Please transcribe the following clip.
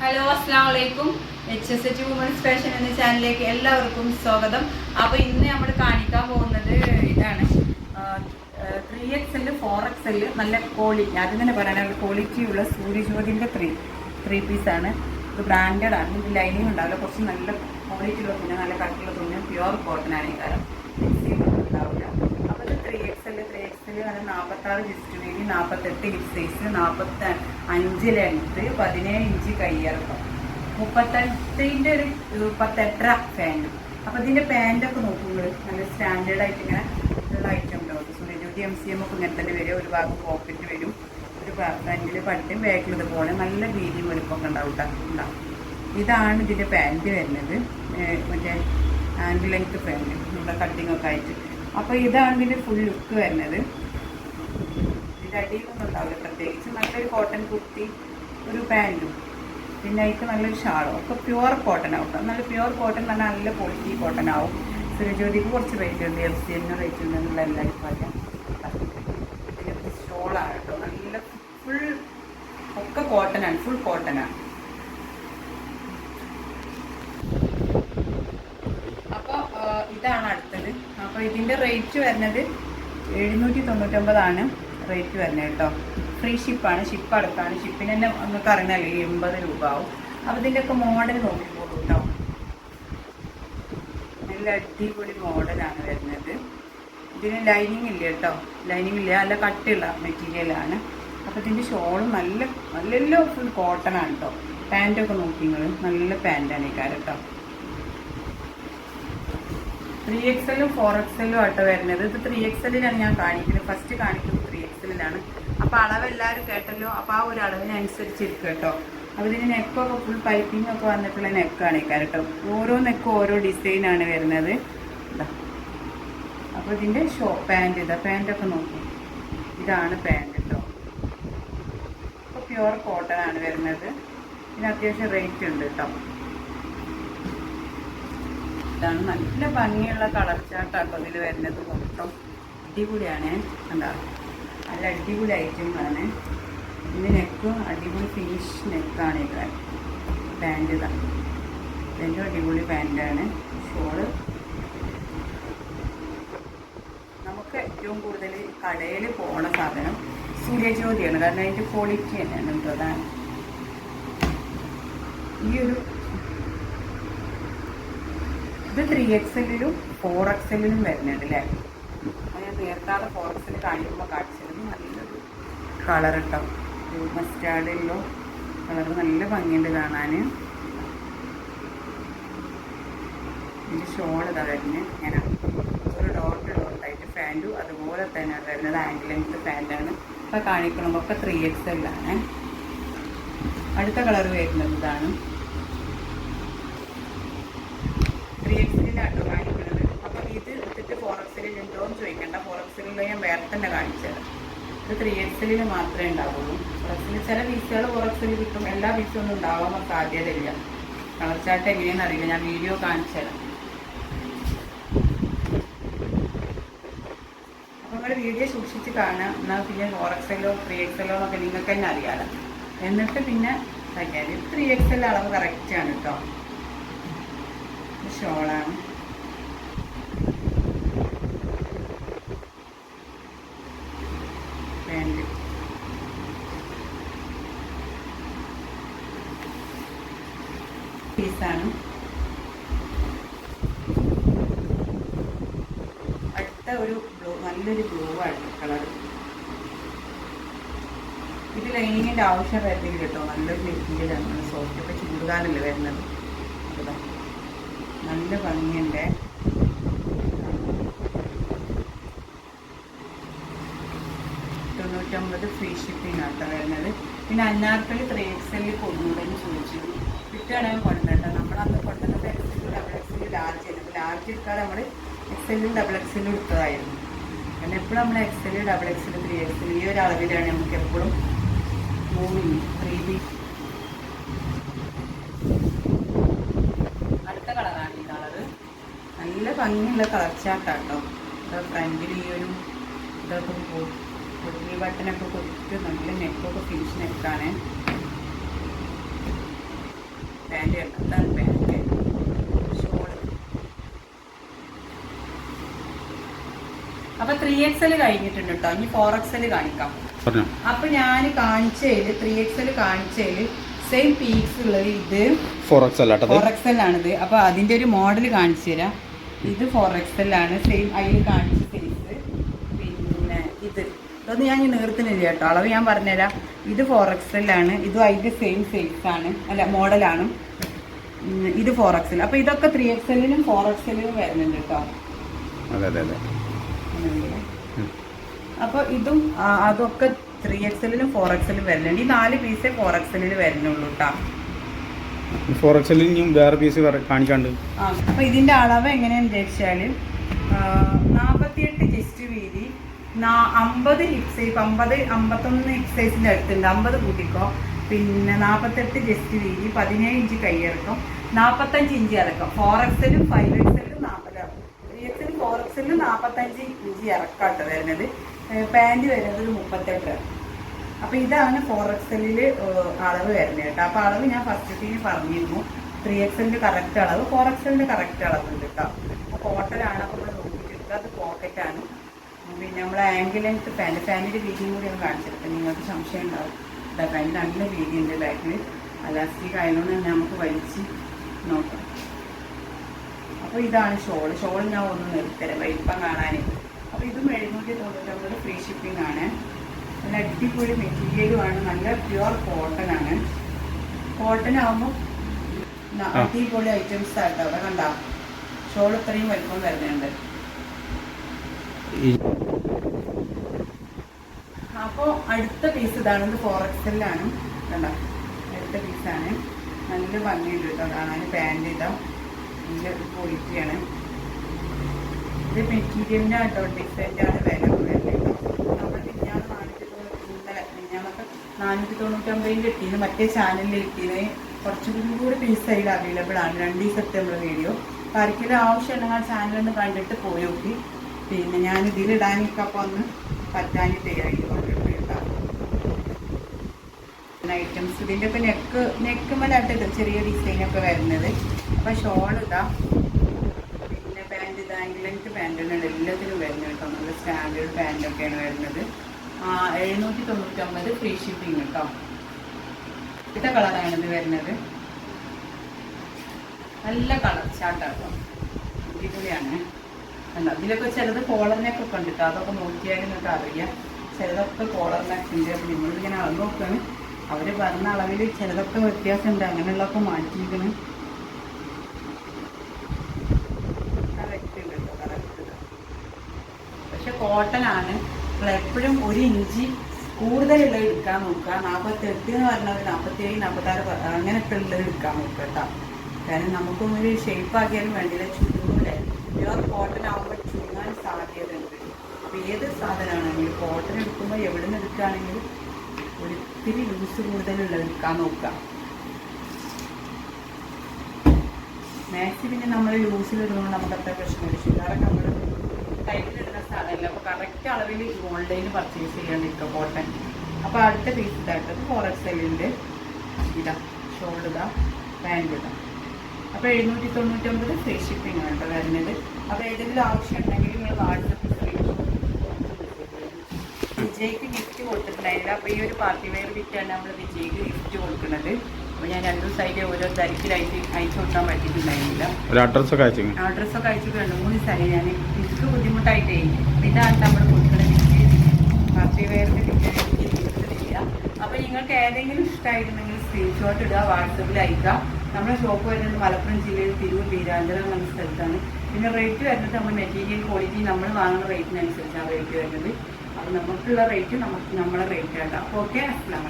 Hello അസ്സാം വലൈക്കും H S H women's fashion എന്ന ചാനലിലേക്ക് എല്ലാവർക്കും സ്വാഗതം. അപ്പോൾ ഇന്ന് നമ്മൾ കാണിക്കാൻ പോകുന്നത് ഇതാണ്. Three X L four X L നല്ല ക്വാളിറ്റി ആദ്യം തന്നെ പറയാനുള്ള ക്വാളിറ്റി ഉള്ള സൂര്യജ്യോതിന്റെ ത്രീ ത്രീ പീസാണ് ഇത് ബ്രാൻഡഡ് ആണ്. ലൈനിങ് ഉണ്ടാവില്ല. കുറച്ച് നല്ല ക്വാളിറ്റി ഉള്ള തുണി നല്ല കട്ടിയുള്ള തുണി പ്യുവർ കോട്ടൺ ഈ കാലം. ഉണ്ടാവില്ല അപ്പോൾ ഇത് three X L three L അത് നാൽപ്പത്താറ് ഹിസ്റ്റ് വീതി നാൽപ്പത്തെട്ട് ഹിപ്പ് സൈസ് നാൽപ്പത്തി അഞ്ച് ലെങ്ത്ത് പതിനേഴ് ഇഞ്ച് കയ്യിറക്കം മുപ്പത്തെട്ടിന്റെ ഒരു പത്തെട്ടര പാന്റും അപ്പോൾ ഇതിന്റെ പാന്റൊക്കെ നോക്കുമ്പോൾ നല്ല സ്റ്റാൻഡേർഡ് ആയിട്ട് ഇങ്ങനെ ഉള്ള ഐറ്റം ഉണ്ടാവും സുരജ്യോതി എം സി എം ഒക്കെ ഇങ്ങനെ തന്നെ വരും. ഒരു ഭാഗം പോക്കറ്റ് വരും. ഒരു ഫ്രണ്ടിൽ പട്ടും ബാക്കിൽ ഇതുപോലെ നല്ല വീതിയും വലുപ്പമൊക്കെ ഉണ്ടാവും. ഉണ്ടാവും ഇതാണ് ഇതിന്റെ പാന്റ് വരുന്നത്. മറ്റേ ആൻഡ് ലെങ്ത് പാന്റ് നമ്മുടെ കട്ടിങ്ങൊക്കെ ആയിട്ട്. അപ്പോൾ ഇതാണ് ഇതിന്റെ ഫുൾ ലുക്ക് വരുന്നത്. ഇതിന്റെ അടിയിലൊന്നും ഉണ്ടാവില്ല പ്രത്യേകിച്ച് നല്ലൊരു കോട്ടൺ കുർത്തി ഒരു പാന്റും പിന്നെ അതിക്ക് നല്ലൊരു ഷാളും. ഒക്കെ പ്യുവർ കോട്ടൺ ആവും. നല്ല പ്യുവർ കോട്ടൺ പറഞ്ഞാൽ നല്ല പോളിറ്റി കോട്ടൺ ആവും. സുരജ്യോതിക്ക് കുറച്ച് റേറ്റ് ഉണ്ട്. എഫ് സി എന്നെ റേറ്റ് ഉണ്ട് എന്നുള്ള എല്ലാവരും പറയാം. പിന്നെ ഷോളാണ് കേട്ടോ. നല്ല ഫുൾ ഒക്കെ ആണ്. ഫുൾ കോട്ടനാണ് അപ്പോൾ ഇതാണ് അടുത്തത്. അപ്പോൾ ഇതിന്റെ റേറ്റ് വരുന്നത് എഴുന്നൂറ്റി തൊണ്ണൂറ്റൊമ്പതാണ്. റേറ്റ് തന്നെ കേട്ടോ ഫ്രീ ഷിപ്പാണ് ഷിപ്പ് അടുത്താണ്. ഷിപ്പിന് തന്നെ നിങ്ങൾക്ക് അറിഞ്ഞാലേ എൺപത് രൂപ ആവും. അപ്പോൾ ഇതിന്റെയൊക്കെ മോഡൽ നോക്കിക്കോളൂ കേട്ടോ നല്ല അടിപൊളി മോഡലാണ് വരുന്നത്. ഇതിന് ലൈനിങ് ഇല്ല കേട്ടോ ലൈനിങ് ഇല്ല നല്ല കട്ടിയുള്ള മെറ്റീരിയലാണ് അപ്പോൾ ഇതിന്റെ ഷോളും നല്ല നല്ല ഫുൾ കോട്ടൺ ആണ് കേട്ടോ പാന്റൊക്കെ നോക്കി നിങ്ങൾ നല്ല പാന്റാണ് ഈ കേട്ടോ ത്രീ എക്സലും ഫോർ എക്സലും ആട്ടോ വരുന്നത്. ഇത് ത്രീ എക്സലിലാണ് ഞാൻ കാണിക്കുന്നത്. ഫസ്റ്റ് കാണിക്കുന്നത് എക്സലിലാണ് അപ്പോൾ അളവ് എല്ലാവരും കേട്ടല്ലോ. അപ്പോൾ ആ ഒരു അളവിനനുസരിച്ച് ഇരിക്കും കേട്ടോ. അപ്പോൾ ഇതിന് നെക്കൊക്കെ ഫുൾ പൈപ്പിംഗ് ഒക്കെ വന്നിട്ടുള്ള നെക്കാണ് കേട്ടോ. ഓരോ നെക്കും ഓരോ ഡിസൈനാണ് വരുന്നത്. ഇതാ അപ്പോൾ ഇതിന്റെ ഷോ പാന്റ് ഇതാ പാന്റൊക്കെ നോക്കി. ഇതാണ് പാന്റ് കേട്ടോ. അപ്പോൾ പ്യുവർ കോട്ടൺ ആണ് വരുന്നത്. ഇതിന് അത്യാവശ്യം റേറ്റ് ഉണ്ട് കേട്ടോ. ഇതാണ് നല്ല ഭംഗിയുള്ള കളർ ചാർട്ടാട്ടോ ഇതിൽ വരുന്നത് മൊത്തം. അടിപൊളിയാണ്. എന്താ നല്ല അടിപൊളി ഐറ്റം ആണ്. ഇതിന്റെ നെക്കും അടിപൊളി ഫിനിഷ് നെക്കാണ് ഇത്. പാന്റ് ഇതാണ് പാന്റും അടിപൊളി പാന്റാണ് ഷോൾ നമുക്ക് ഏറ്റവും കൂടുതൽ കടയിൽ പോണ സാധനം സൂര്യജ്യോതിയാണ് കാരണം അതിന്റെ ക്വാളിറ്റി തന്നെയാണ് കേട്ടോ. അതാണ് ഈ ഒരു ഇത് ത്രീ എക്സലിലും ഫോർ എക്സലിലും വരുന്നുണ്ട് അല്ലേ? അത് ഞാൻ നേരത്തെ ഫോർ എക്സൽ കാണിക്കുമ്പോൾ നല്ലൊരു കളർ കേട്ടോ ഒരു മസ്റ്റാർഡിലോ കളർ നല്ല ഭംഗിയുണ്ട് കാണാൻ ഇതിന്റെ ഷോൾ ഇതാ വരുന്നത് ഇങ്ങനെ ഒരു ഡോട്ട് ഡോട്ടായിട്ട് പാന്റും അതുപോലെ തന്നെ വരുന്നത് ആംഗിൾ ലെങ്ത് പാന്റാണ് ഇപ്പോൾ കാണിക്കണമ്പോൾ ഒക്കെ ത്രീ എക്സ് എല്ലാണ് അടുത്ത കളർ വരുന്നത് ഇതാണ്. ത്രീ എക്സിലാണ് കാണിക്കുന്നത്. അപ്പം ഇത് എടുത്തിട്ട് ഫോർ എക്സിലിൽ ഉണ്ടോ എന്ന് ചോദിക്കേണ്ട ഫോർ എക്സിലുള്ള ഞാൻ വേറെ തന്നെ കാണിച്ചത് ഇത് ത്രീ എക്സലിൽ മാത്രമേ ഉണ്ടാവുള്ളൂ. ഫോർ എക്സിൽ ചില പീസുകൾ ഫോർ എക്സിൽ കിട്ടും. എല്ലാ പീസും ഒന്നും ഉണ്ടാവാൻ സാധ്യതയില്ല. കളർ ചാർട്ട് എങ്ങനെയെന്ന് അറിയില്ല. ഞാൻ വീഡിയോ കാണിച്ചു തരാം. അപ്പോൾ വീഡിയോ സൂക്ഷിച്ച് കാണാം എന്നാൽ പിന്നെ ഫോർ എക്സലോ ത്രീ എക്സലോ എന്നൊക്കെ നിങ്ങൾക്ക് തന്നെ അറിയാലോ. എന്നിട്ട് പിന്നെ തയ്ക്കാൻ ത്രീ എക്സൽ അളവ് കറക്റ്റാണ് കേട്ടോ ഷോളാണ് പാന്റ് പീസാണ് അടുത്ത ഒരു ബ്ലൂ നല്ലൊരു ബ്ലൂ ആണ് കളർ ഇത് ലൈനിങ്ങിന്റെ ആവശ്യം വരുന്നെങ്കിൽ കേട്ടോ. നല്ലൊരു മെറ്റീരിയലാണ് സോഫ്റ്റ് ഇപ്പോൾ ചൂടുകാലല്ലേ വരുന്നത്. നല്ല ഭംഗിയുണ്ട്. തൊണ്ണൂറ്റൊമ്പത് ഫ്രീ ഷിപ്പിംഗ് ആട്ടോ വരുന്നത്. പിന്നെ അന്നാർക്കലി ത്രീ എക്സലിൽ കൊടുന്നൂടെന്ന് ചോദിച്ചു. കിട്ടുകയാണെങ്കിൽ നമ്മൾ നമ്മളന്ന് കൊണ്ടുവന്നത് എക്സലിൽ ഡബിൾ എക്സലിൽ ലാർജ് ആയിരുന്നു. ലാർജ് എടുക്കാതെ നമ്മൾ എക്സലിൽ ഡബിൾ എക്സലിൽ എടുത്തതായിരുന്നു. കാരണം എപ്പോഴും നമ്മൾ XL double XL three XL ഈ ഒരു അളവിലാണ് നമുക്ക് എപ്പോഴും മൂവിങ് ത്രീ ബി അടുത്ത കളറാണ് ഈ കളറ് നല്ല ഭംഗിയുള്ള കളർ ഫ്രണ്ടിൽ ഈ ഒരു ഇതൊക്കെ കുടുങ്ങി ബട്ടനൊക്കെ കൊടുത്തിട്ട് നല്ല നെക്കൊക്കെ ഫിനിഷ് നെക്കാണ്. പാന്റ് അതാണ് പാന്റ് ഷോൾ. അപ്പൊ ത്രീ എക്സ് എൽ കഴിഞ്ഞിട്ടുണ്ട് കേട്ടോ ഇനി ഫോർ എക്സ് എൽ കാണിക്കാം. അപ്പൊ ഞാൻ കാണിച്ചതിൽ ത്രീ എക്സ് എൽ കാണിച്ചതിൽ സെയിം പീസ് ഉള്ളത് ഇത് ഫോർ എക്സ് അല്ല കേട്ടത് ഫോർ എക്സ് എൽ ആണിത്. അപ്പൊ അതിന്റെ ഒരു മോഡൽ കാണിച്ചു തരാം. ഇത് ഫോർ എക്സ് എൽ ആണ്. സെയിം അതിൽ കാണിച്ച സൈസ് പിന്നെ ഇത്. ഇതൊന്നും ഞാൻ നീർത്തുന്നില്ല കേട്ടോ. അളവ് ഞാൻ പറഞ്ഞുതരാം. ഇത് ഫോർ എക്സ് എൽ ആണ്. ഇതും അതിന്റെ സെയിം സൈസ് ആണ്. അല്ല മോഡലാണ് ഇത് ഫോർ എക്സ് എൽ അപ്പൊ ഇതൊക്കെ ത്രീ എക്സ് എല്ലിനും ഫോർ എക്സ് എല്ലിനും വരുന്നുണ്ട് കേട്ടോ. അതെ അതെ അതെ. അപ്പോൾ ഇതും അതൊക്കെ ത്രീ എക്സലിലും ഫോർ എക്സലും വരുന്നുണ്ട്. ഈ നാല് പീസേ ഫോർ എക്സലിൽ വരുന്നുള്ളൂ കേട്ടോ. ഫോർ എക്സിൽ ഇനിയും വേറെ പീസ് കാണിക്കാണ്ട്. ആ അപ്പോൾ ഇതിന്റെ അളവ് എങ്ങനെയാണെന്ന് വെച്ചാൽ നാൽപ്പത്തിയെട്ട് ചെസ്റ്റ് വീതി അമ്പത് ഹിപ് സൈസ് അമ്പത് അമ്പത്തൊന്ന് ഹിപ് സൈസിന്റെ അടുത്തുണ്ട്. അമ്പത് കൂട്ടിക്കോ. പിന്നെ നാൽപ്പത്തെട്ട് ജസ്റ്റ് വീതി പതിനേഴ് ഇഞ്ച് കൈയിറക്കും നാൽപ്പത്തഞ്ച് ഇഞ്ച് ഇറക്കും. ഫോർ എക്സലും ഫൈവ് എക്സലും നാൽപ്പത് ത്രീ എക്സലും ഫോർ എക്സലും നാൽപ്പത്തഞ്ച് ഇഞ്ച് ഇറക്കാട്ടോ വരുന്നത്. പാന്റ് വരുന്നത് ഒരു മുപ്പത്തെട്ട് അപ്പോൾ ഇതാണ് ഫോർ എക്സലിൽ അളവ് വരുന്നത് കേട്ടോ. അപ്പോൾ അളവ് ഞാൻ ഫസ്റ്റ് പറഞ്ഞിരുന്നു. ത്രീ എക്സലിന്റെ കറക്റ്റ് അളവ്. ഫോർ എക്സലിന്റെ കറക്റ്റ് അളവ് ഉണ്ട് കേട്ടോ. അപ്പോൾ കോട്ടനാണ് അപ്പോൾ നോക്കിയിട്ട് അത് പോക്കറ്റാണ് പിന്നെ നമ്മൾ ആംഗിൾ ലെങ്ത് പാന്റ് പാന്റിന്റെ വീതിയും കൂടി ഒന്ന് കാണിച്ചെടുക്കാം നിങ്ങൾക്ക് സംശയം ഉണ്ടാവും. ഇതാ പാന്റ് നല്ല വീതിയുണ്ട് ബാക്കിൽ. അലാസ്റ്റിക് ആയതുകൊണ്ട് തന്നെ നമുക്ക് വലിച്ച് നോക്കാം. അപ്പോൾ ഇതാണ് ഷോൾ ഷോൾ ഞാൻ ഒന്ന് നിർത്തരാം. വലിപ്പം കാണാൻ. അപ്പോൾ ഇതും എഴുന്നൂറ്റി തൊണ്ണൂറ്റൊമ്പത് ഫ്രീ ഷിപ്പിംഗ് ആണ്. നല്ല അടിപൊളി മെറ്റീരിയലുമാണ് നല്ല പ്യുവർ കോട്ടൺ ആണ്. കോട്ടൺ ആകുമ്പോൾ. അടിപൊളി ഐറ്റംസ് ആട്ടോ. അവിടെ കണ്ടാ. ഷോൾ ഇത്രയും വലിപ്പം വരുന്നുണ്ട്. അപ്പോൾ അടുത്ത പീസ് ഇതാണ് ഇത് ഫോറക്സിലാണ്. കണ്ടോ? അടുത്ത പീസാണ് നല്ല ഭംഗിയുണ്ട് കേട്ടോ കാണാൻ. പാന്റ് ഇതാ നല്ല ക്വാളിറ്റിയാണ് ഇത് മെറ്റീരിയലിന്റെ കേട്ടോ ഡിഫറെന്റ് ആണ് വില നാനൂറ്റി തൊണ്ണൂറ്റി മിഞ്ഞാന്നൊക്കെ കിട്ടിയത് മറ്റേ ചാനലിൽ കിട്ടിയത്. കുറച്ചും കൂടി പീസ് അതിൽ അവൈലബിൾ ആണ്. രണ്ട് ദിവസത്തെ നമ്മൾ വീഡിയോ അപ്പോൾ ആർക്കെങ്കിലും ആവശ്യമുണ്ടെങ്കിൽ ആ ചാനലൊന്ന് കണ്ടിട്ട് പോയി നോക്കി. പിന്നെ ഞാൻ ഇതിലിടാനൊക്കെ അപ്പോൾ ഒന്ന് പറ്റാനിട്ട് ഐറ്റംസ് ഇതിന്റെ ഇപ്പോൾ നെക്ക് നെക്ക് മേലായിട്ട് ഇത് ചെറിയ ഡിസൈനൊക്കെ വരുന്നത്. അപ്പോൾ ഷോൾ ഇതാ പിന്നെ പാന്റ് ഇതാ ലെങ്ത് പാന്റാണ് എല്ലാത്തിനും വരുന്നത് കേട്ടോ. നല്ല സ്റ്റാൻഡേർഡ് പാന്റൊക്കെയാണ് വരുന്നത്. എഴുന്നൂറ്റി തൊണ്ണൂറ്റൊമ്പത് ഫ്രീ ഷിപ്പിംഗ് കേട്ടോ. കളറാണ് ഇത് വരുന്നത്. നല്ല കളർ ചാട്ടാട്ടോ അടിപൊളിയാണ്. അല്ല ഇതിലൊക്കെ ചിലത് കോളർ നെക്ക് ഒക്കെ ഉണ്ട് കേട്ടോ അതൊക്കെ നോക്കിയാൽ നിങ്ങൾക്ക് അറിയാം. ചിലതൊക്കെ കോളർ നെക്ക് ഉണ്ട് അപ്പോൾ നിങ്ങളിങ്ങനെ അളന്ന് നോക്കുകയാണ്. അവർ പറഞ്ഞ അളവിൽ ചിലതൊക്കെ വ്യത്യാസമുണ്ട്. അങ്ങനെയുള്ളതൊക്കെ മാറ്റിയിരിക്കണം. പക്ഷെ നിങ്ങൾ എപ്പോഴും ഒരു ഇഞ്ചി കൂടുതലുള്ളത് എടുക്കാൻ നോക്കുക. നാൽപ്പത്തെട്ട് എന്ന് പറഞ്ഞാൽ നാൽപ്പത്തേഴ് നാൽപ്പത്താറ് അങ്ങനെയൊക്കെ ഉള്ളത് എടുക്കാൻ നോക്കുക കേട്ടോ. കാരണം നമുക്കും ഒരു ഷേപ്പ് ആക്കിയാലും വേണ്ടില്ല ചുരുങ്ങൂലെ? പ്യുവർ കോട്ടൺ ആകുമ്പോൾ ചുരുങ്ങാൻ സാധ്യതയുണ്ട്. അപ്പോൾ ഏത് സാധനമാണെങ്കിലും കോട്ടൺ എടുക്കുമ്പോൾ എവിടെ നിന്ന് എടുക്കുകയാണെങ്കിലും ഒരിത്തിരി ലൂസ് കൂടുതലുള്ളത് എടുക്കാൻ നോക്കുക. മാക്സി പിന്നെ നമ്മൾ ലൂസിലിടുന്നതുകൊണ്ട് നമുക്ക് അത്ര പ്രശ്നമില്ല. ചുരിദാറൊക്കെ നമ്മൾ കയ്യിലിടുന്ന സാധനമല്ല. അപ്പോൾ കറക്റ്റ് അളവിൽ ഓൺലൈനിൽ പർച്ചേസ് ചെയ്യാൻ നിൽക്കുക കോട്ടൺ അപ്പോൾ അടുത്ത പീസ് ഇതായിട്ട് ഫോർ എക്സ് എല്ലിന്റെ ഇതാ. ഷോൾ ഇതാ. പാന്റ് ഇതാ. അപ്പോൾ എഴുന്നൂറ്റി തൊണ്ണൂറ്റൊമ്പത് ഫ്രീ ഷിപ്പിംഗ് ആണ് കേട്ടോ വരുന്നത്. അപ്പോൾ ഏതെങ്കിലും ആവശ്യം ഉണ്ടെങ്കിൽ നിങ്ങൾ വാട്സപ്പ് വിജയ്ക്ക് ഗിഫ്റ്റ് കൊടുത്തിട്ടുണ്ടായില്ല അപ്പോൾ ഈ ഒരു പാർട്ടി വെയർ വിറ്റാണ് നമ്മൾ വിജയ്ക്ക് ഗിഫ്റ്റ് കൊടുക്കുന്നത്. അപ്പോൾ ഞാൻ രണ്ടു ദിവസമായിട്ട് ഓരോ തിരക്കിലായിട്ട് അയച്ചു കൊടുക്കാൻ പറ്റിയിട്ടുണ്ടായിരുന്നില്ല. അഡ്രസ്സൊക്കെ അയച്ചു അഡ്രസ്സൊക്കെ അയച്ചിട്ട് രണ്ട് മൂന്ന് സ്ഥലം ഞാൻ എനിക്ക് ബുദ്ധിമുട്ടായിട്ടേ. ഇതാണ് നമ്മൾ കൊടുക്കുന്ന ഗിഫ്റ്റ് പാർട്ടി വെയറിന്റെ കൊടുത്തിട്ടില്ല അപ്പോൾ നിങ്ങൾക്ക് ഏതെങ്കിലും ഇഷ്ടമായിരുന്നെങ്കിൽ സ്ക്രീൻഷോട്ട് ഇടുക വാട്സപ്പിൽ അയക്കുക. നമ്മുടെ ഷോപ്പ് വരുന്നത് മലപ്പുറം ജില്ലയിൽ തിരൂർ വീരാഞ്ചലം എന്ന സ്ഥലത്താണ്. പിന്നെ റേറ്റ് വരുന്നത് നമ്മുടെ മെറ്റീരിയൽ ക്വാളിറ്റി നമ്മൾ വാങ്ങുന്ന റേറ്റിനനുസരിച്ചാണ് റേറ്റ് വരുന്നത്. അപ്പോൾ നമുക്കുള്ള റേറ്റ് നമുക്ക് നമ്മളെ റേറ്റ് ആക്കാം ഓക്കെ അസ്സാം